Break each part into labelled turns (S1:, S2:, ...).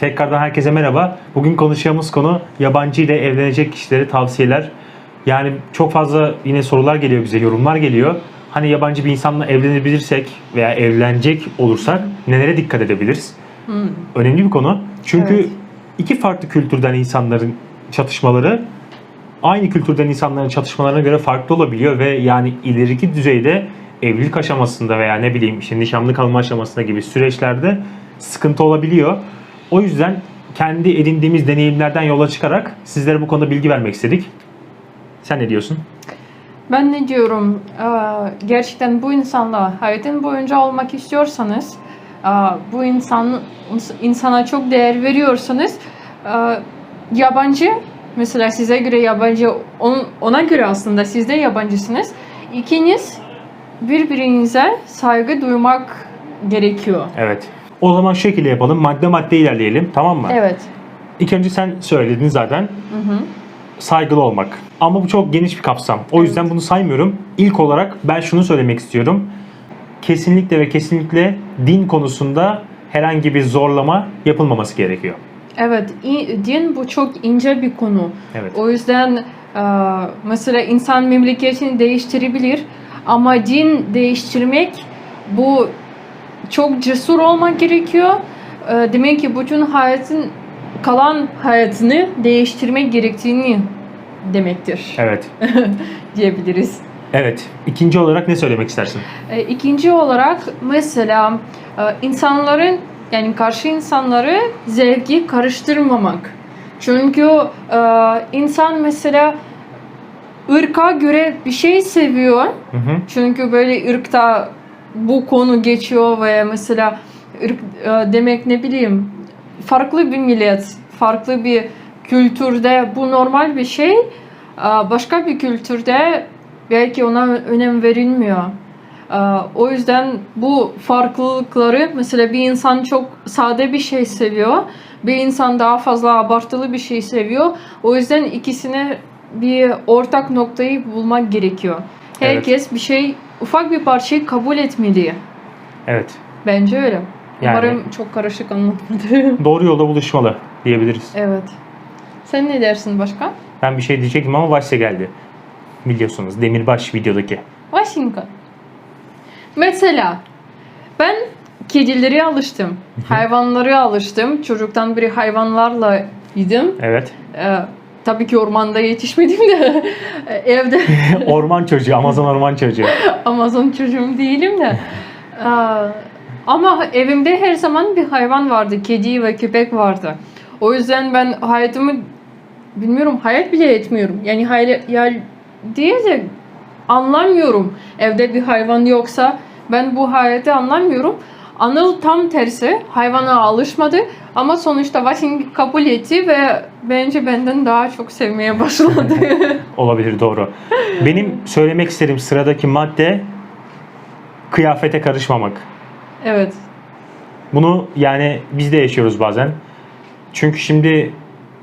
S1: Tekrardan herkese merhaba. Bugün konuşacağımız konu yabancı ile evlenecek kişilere tavsiyeler. Yani çok fazla yine sorular geliyor bize, yorumlar geliyor. Hani yabancı bir insanla evlenebilirsek veya evlenecek olursak nelere dikkat edebiliriz? Önemli bir konu. Çünkü
S2: Evet.
S1: iki farklı kültürden insanların çatışmaları aynı kültürden insanların çatışmalarına göre farklı olabiliyor ve yani ileriki düzeyde evlilik aşamasında veya ne bileyim işte nişanlı kalma aşamasında gibi süreçlerde sıkıntı olabiliyor. O yüzden kendi edindiğimiz deneyimlerden yola çıkarak sizlere bu konuda bilgi vermek istedik. Sen ne diyorsun?
S2: Ben ne diyorum? Gerçekten bu insanla hayatın boyunca olmak istiyorsanız, bu insan insana çok değer veriyorsanız, yabancı mesela size göre yabancı, on- ona göre aslında siz de yabancısınız. İkiniz birbirinize saygı duymak gerekiyor.
S1: Evet. O zaman şekilde yapalım. Madde madde ilerleyelim. Tamam mı?
S2: Evet.
S1: İlk önce sen söyledin zaten.
S2: Hı hı.
S1: saygılı olmak. Ama bu çok geniş bir kapsam. O yüzden bunu saymıyorum. İlk olarak ben şunu söylemek istiyorum. Kesinlikle ve kesinlikle din konusunda herhangi bir zorlama yapılmaması gerekiyor.
S2: Evet, din bu çok ince bir konu.
S1: Evet.
S2: O yüzden e, mesela insan memleketini değiştirebilir ama din değiştirmek bu çok cesur olmak gerekiyor. E, Demek ki bütün hayatın kalan hayatını değiştirmek gerektiğini demektir
S1: Evet.
S2: diyebiliriz.
S1: Evet. İkinci olarak ne söylemek istersin?
S2: E, İkinci olarak mesela e, insanların yani karşı insanları zevki karıştırmamak. Çünkü e, insan mesela ırka göre bir şey seviyor.
S1: Hı hı.
S2: Çünkü böyle ırkta bu konu geçiyor veya mesela ırk e, demek ne bileyim farklı bir millet, farklı bir kültürde bu normal bir şey. E, Başka bir kültürde belki ona önem verilmiyor. E, O yüzden bu farklılıkları mesela bir insan çok sade bir şey seviyor. Bir insan daha fazla abartılı bir şey seviyor. O yüzden ikisine bir ortak noktayı bulmak gerekiyor.
S1: Evet.
S2: Herkes bir şey, ufak bir parçayı kabul etmeli.
S1: Evet.
S2: Bence öyle.
S1: Yani-
S2: Umarım çok karışık anlatmadım.
S1: Doğru yolda buluşmalı diyebiliriz.
S2: evet. Sen ne dersin başka?
S1: Ben bir şey diyecektim ama Vaşse geldi. Biliyorsunuz Demirbaş videodaki.
S2: Washington. Mesela ben kedilere alıştım. Hayvanlara alıştım. Çocuktan beri hayvanlarla yedim.
S1: Evet.
S2: Ee, tabii ki ormanda yetişmedim de evde
S1: orman çocuğu, Amazon orman çocuğu.
S2: Amazon çocuğum değilim de. Ama evimde her zaman bir hayvan vardı. Kedi ve köpek vardı. O yüzden ben hayatımı bilmiyorum hayat bile etmiyorum. Yani hayal ya diye de anlamıyorum. Evde bir hayvan yoksa ben bu hayatı anlamıyorum. Anıl tam tersi hayvana alışmadı ama sonuçta Washington kabul etti ve bence benden daha çok sevmeye başladı.
S1: Olabilir doğru. Benim söylemek istediğim sıradaki madde kıyafete karışmamak.
S2: evet.
S1: Bunu yani biz de yaşıyoruz bazen. Çünkü şimdi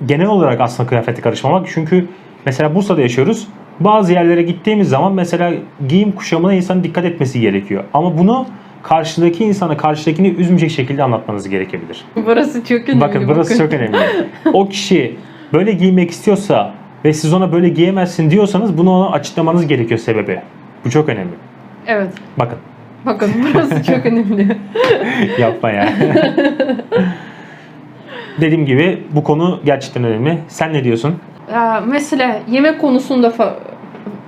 S1: genel olarak aslında kıyafete karışmamak. Çünkü mesela Bursa'da yaşıyoruz. Bazı yerlere gittiğimiz zaman mesela giyim kuşamına insanın dikkat etmesi gerekiyor. Ama bunu karşıdaki insana karşıdakini üzmeyecek şekilde anlatmanız gerekebilir.
S2: Burası çok önemli.
S1: Bakın burası çok önemli. O kişi böyle giymek istiyorsa ve siz ona böyle giyemezsin diyorsanız bunu ona açıklamanız gerekiyor sebebi. Bu çok önemli.
S2: Evet.
S1: Bakın
S2: Bakın burası çok önemli.
S1: yapma ya. Dediğim gibi bu konu gerçekten önemli. Sen ne diyorsun?
S2: Ya, mesela yemek konusunda fa-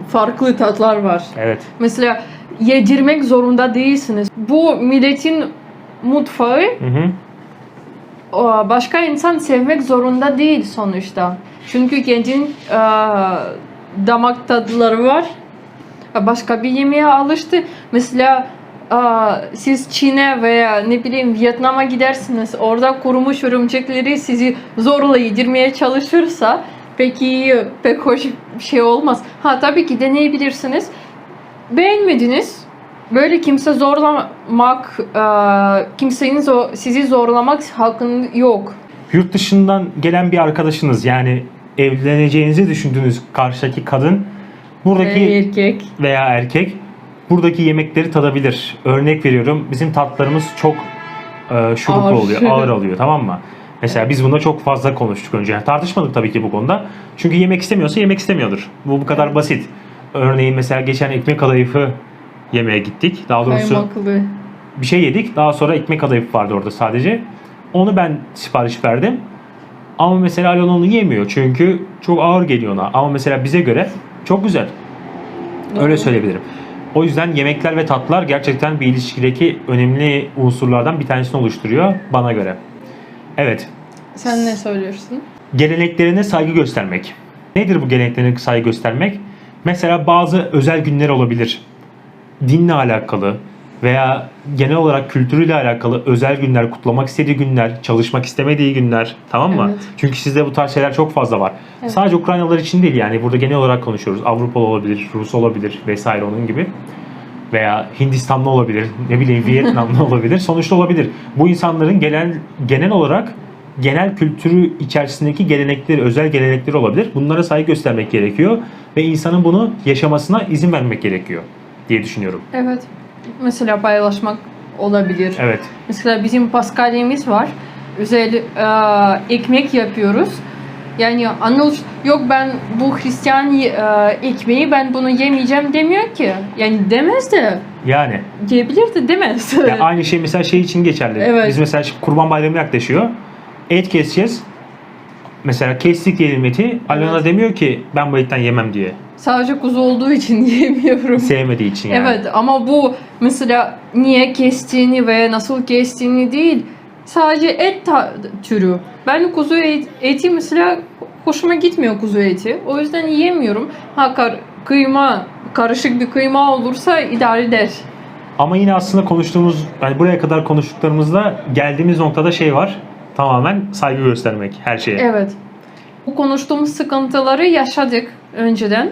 S2: farklı tatlar var.
S1: Evet.
S2: Mesela yedirmek zorunda değilsiniz. Bu milletin mutfağı
S1: Hı hı.
S2: o başka insan sevmek zorunda değil sonuçta. Çünkü kendin e, damak tadıları var. E, Başka bir yemeğe alıştı. Mesela e, siz Çin'e veya ne bileyim Vietnam'a gidersiniz. Orada kurumuş örümcekleri sizi zorla yedirmeye çalışırsa pek iyi, pek hoş bir şey olmaz. Ha tabii ki deneyebilirsiniz. Beğenmediniz. Böyle kimse zorlamak, e, kimsenin zor- sizi zorlamak hakkın yok.
S1: Yurt dışından gelen bir arkadaşınız yani evleneceğinizi düşündüğünüz karşıdaki kadın buradaki
S2: Ve erkek.
S1: veya erkek buradaki yemekleri tadabilir. Örnek veriyorum bizim tatlarımız çok e, şuruplu
S2: Ağır.
S1: oluyor, ağır oluyor tamam mı? Mesela biz bunda çok fazla konuştuk önce. Yani tartışmadık tabii ki bu konuda. Çünkü yemek istemiyorsa yemek istemiyordur. Bu bu kadar basit. Örneğin mesela geçen ekmek kadayıfı yemeğe gittik. Daha doğrusu
S2: Kaymaklı.
S1: bir şey yedik. Daha sonra ekmek kadayıf vardı orada sadece. Onu ben sipariş verdim. Ama mesela Alon onu yemiyor. Çünkü çok ağır geliyor ona. Ama mesela bize göre çok güzel. Öyle söyleyebilirim. O yüzden yemekler ve tatlar gerçekten bir ilişkideki önemli unsurlardan bir tanesini oluşturuyor bana göre. Evet.
S2: Sen ne söylüyorsun?
S1: Geleneklerine saygı göstermek. Nedir bu geleneklerine saygı göstermek? Mesela bazı özel günler olabilir. Dinle alakalı veya genel olarak kültürüyle alakalı özel günler, kutlamak istediği günler, çalışmak istemediği günler tamam mı?
S2: Evet.
S1: Çünkü sizde bu tarz şeyler çok fazla var.
S2: Evet.
S1: Sadece Ukraynalılar için değil yani burada genel olarak konuşuyoruz. Avrupalı olabilir, Rus olabilir vesaire onun gibi. Veya Hindistanlı olabilir, ne bileyim Vietnamlı olabilir. Sonuçta olabilir. Bu insanların genel genel olarak genel kültürü içerisindeki gelenekleri, özel gelenekleri olabilir. Bunlara saygı göstermek gerekiyor ve insanın bunu yaşamasına izin vermek gerekiyor diye düşünüyorum.
S2: Evet. Mesela paylaşmak olabilir.
S1: Evet.
S2: Mesela bizim paskalyemiz var. Özel e, ekmek yapıyoruz. Yani Anıl yok ben bu Hristiyan e, ekmeği ben bunu yemeyeceğim demiyor ki. Yani demez de
S1: Yani
S2: diyebilir de demez.
S1: Ya aynı şey mesela şey için geçerli.
S2: Evet.
S1: Biz mesela Kurban Bayramı yaklaşıyor. Et keseceğiz. Mesela kestik diyelim eti. Alena
S2: Evet.
S1: demiyor ki ben bu etten yemem diye.
S2: Sadece kuzu olduğu için yemiyorum.
S1: Sevmediği için yani.
S2: Evet ama bu mesela niye kestiğini ve nasıl kestiğini değil. Sadece et ta- türü. Ben kuzu et- eti mesela hoşuma gitmiyor kuzu eti. O yüzden yiyemiyorum. Ha kar- kıyma, karışık bir kıyma olursa idare eder.
S1: Ama yine aslında konuştuğumuz, yani buraya kadar konuştuklarımızda geldiğimiz noktada şey var. Tamamen saygı göstermek her şeye.
S2: Evet. Bu konuştuğumuz sıkıntıları yaşadık önceden.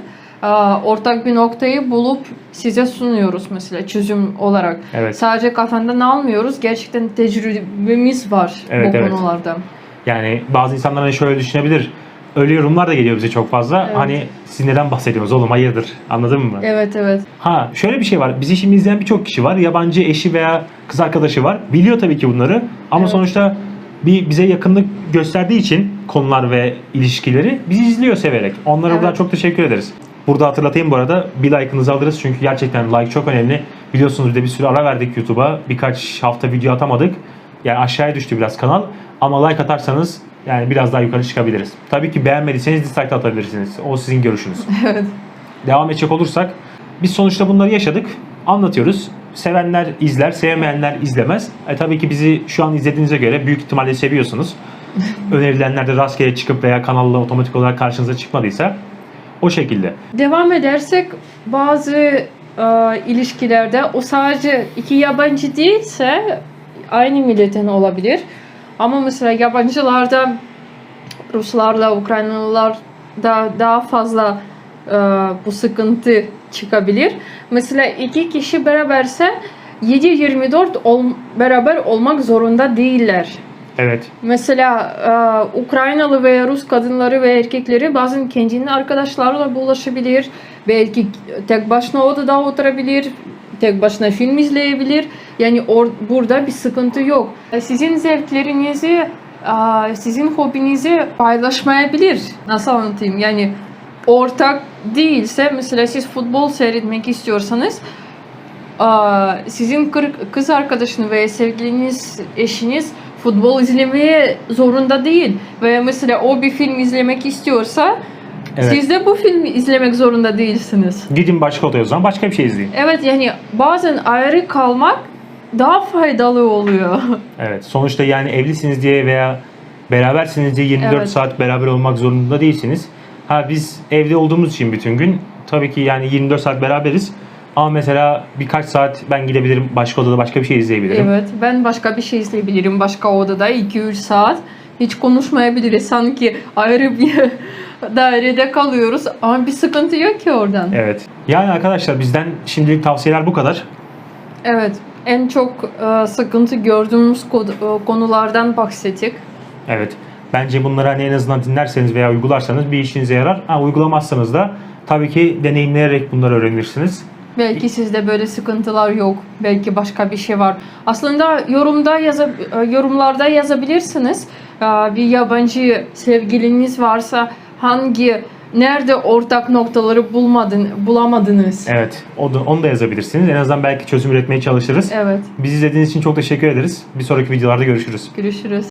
S2: Ortak bir noktayı bulup size sunuyoruz mesela çözüm olarak.
S1: Evet.
S2: Sadece kafandan almıyoruz. Gerçekten tecrübemiz var
S1: Evet,
S2: bu
S1: evet.
S2: konularda.
S1: Yani bazı insanlar hani şöyle düşünebilir. Öyle yorumlar da geliyor bize çok fazla.
S2: Evet.
S1: Hani siz neden bahsediyorsunuz oğlum hayırdır anladın mı?
S2: Evet evet.
S1: Ha şöyle bir şey var. Bizi şimdi izleyen birçok kişi var. Yabancı eşi veya kız arkadaşı var. Biliyor tabii ki bunları. Ama
S2: Evet.
S1: sonuçta bir bize yakınlık gösterdiği için konular ve ilişkileri bizi izliyor severek. Onlara
S2: Evet.
S1: buradan çok teşekkür ederiz. Burada hatırlatayım bu arada. Bir like'ınızı alırız çünkü gerçekten like çok önemli. Biliyorsunuz bir de bir süre ara verdik YouTube'a. Birkaç hafta video atamadık. Yani aşağıya düştü biraz kanal. Ama like atarsanız yani biraz daha yukarı çıkabiliriz. Tabii ki beğenmediyseniz dislike atabilirsiniz. O sizin görüşünüz.
S2: Evet.
S1: Devam edecek olursak biz sonuçta bunları yaşadık. Anlatıyoruz. Sevenler izler, sevmeyenler izlemez. E tabii ki bizi şu an izlediğinize göre büyük ihtimalle seviyorsunuz. Önerilenler de rastgele çıkıp veya kanalla otomatik olarak karşınıza çıkmadıysa o şekilde.
S2: Devam edersek bazı e, ilişkilerde o sadece iki yabancı değilse aynı milletten olabilir. Ama mesela yabancılarda Ruslarla, Ukraynalılar da daha fazla bu sıkıntı çıkabilir. Mesela iki kişi beraberse 7-24 ol, beraber olmak zorunda değiller.
S1: Evet.
S2: Mesela e, Ukraynalı veya Rus kadınları ve erkekleri bazen kendinin arkadaşlarla bulaşabilir. Belki tek başına odada oturabilir. Tek başına film izleyebilir. Yani or, burada bir sıkıntı yok. Sizin zevklerinizi, e, sizin hobinizi paylaşmayabilir. Nasıl anlatayım? Yani ortak değilse mesela siz futbol seyretmek istiyorsanız sizin kız arkadaşınız veya sevgiliniz, eşiniz futbol izlemeye zorunda değil. Veya mesela o bir film izlemek istiyorsa
S1: Evet.
S2: siz de bu filmi izlemek zorunda değilsiniz.
S1: Gidin başka odaya o zaman başka bir şey izleyin.
S2: Evet yani bazen ayrı kalmak daha faydalı oluyor.
S1: Evet. Sonuçta yani evlisiniz diye veya berabersiniz diye 24
S2: Evet.
S1: saat beraber olmak zorunda değilsiniz. Ha biz evde olduğumuz için bütün gün tabii ki yani 24 saat beraberiz. Ama mesela birkaç saat ben gidebilirim başka odada başka bir şey izleyebilirim.
S2: evet ben başka bir şey izleyebilirim başka odada 2-3 saat. Hiç konuşmayabiliriz sanki ayrı bir dairede kalıyoruz ama bir sıkıntı yok ki oradan.
S1: Evet. Yani arkadaşlar bizden şimdilik tavsiyeler bu kadar.
S2: Evet, en çok e, sıkıntı gördüğümüz e, konulardan bahsettik.
S1: Evet. Bence bunları hani en azından dinlerseniz veya uygularsanız bir işinize yarar. Ha, uygulamazsanız da tabii ki deneyimleyerek bunları öğrenirsiniz.
S2: Belki sizde böyle sıkıntılar yok, belki başka bir şey var. Aslında yorumda yaza, e, yorumlarda yazabilirsiniz. e, bir yabancı sevgiliniz varsa hangi nerede ortak noktaları bulmadın bulamadınız?
S1: Evet. Da, onu da yazabilirsiniz. En azından belki çözüm üretmeye çalışırız.
S2: Evet.
S1: Bizi izlediğiniz için çok teşekkür ederiz. Bir sonraki videolarda görüşürüz.
S2: Görüşürüz.